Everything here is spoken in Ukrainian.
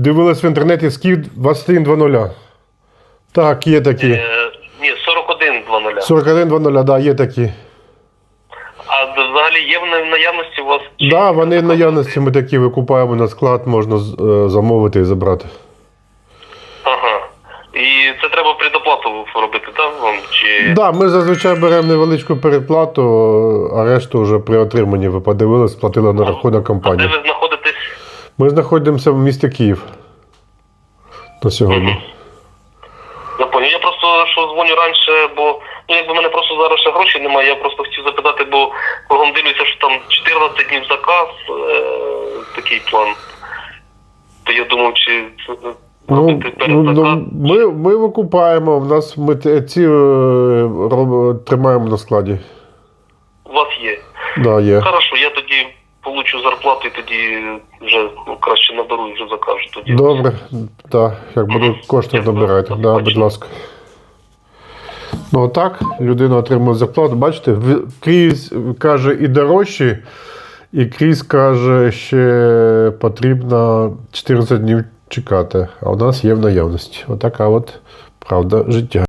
дивились в інтернеті Скіф 2120. Так, є такі. Е, ні, 41.00. 4120, да, є такі. А взагалі є в наявності у вас? чи- Да, вони в наявності ми такі викупаємо на склад, можна з- е, замовити і забрати. Ага. І це треба предоплату робити, так? Вам? Чи... Да, ми зазвичай беремо невеличку передплату, а решту вже при отриманні ви подивились, сплатили на рахунок А де компанії. ви знаходитесь? Ми знаходимося в місті Київ на сьогодні. Я понял. Я просто що дзвоню раніше, бо ну якби в мене просто зараз ще грошей немає, я просто хотів запитати, бо кругом дивлюся, що там 14 днів заказ, е, такий план. То я думав, чи це Ну, ну, ну, ми, ми викупаємо, в нас ми ці е, роб- тримаємо на складі. У вас є. Да, є. Хорошо, я тоді получу зарплату і тоді вже ну, краще наберу і вже закажу тоді. Добре, так, як будуть кошти набирайте. Да, будь ласка. Ну отак, людина отримує зарплату. Бачите, в- крізь каже і дорожчі, і крізь каже, ще потрібно 14 днів чекати. А у нас є в наявності. Отака от правда життя.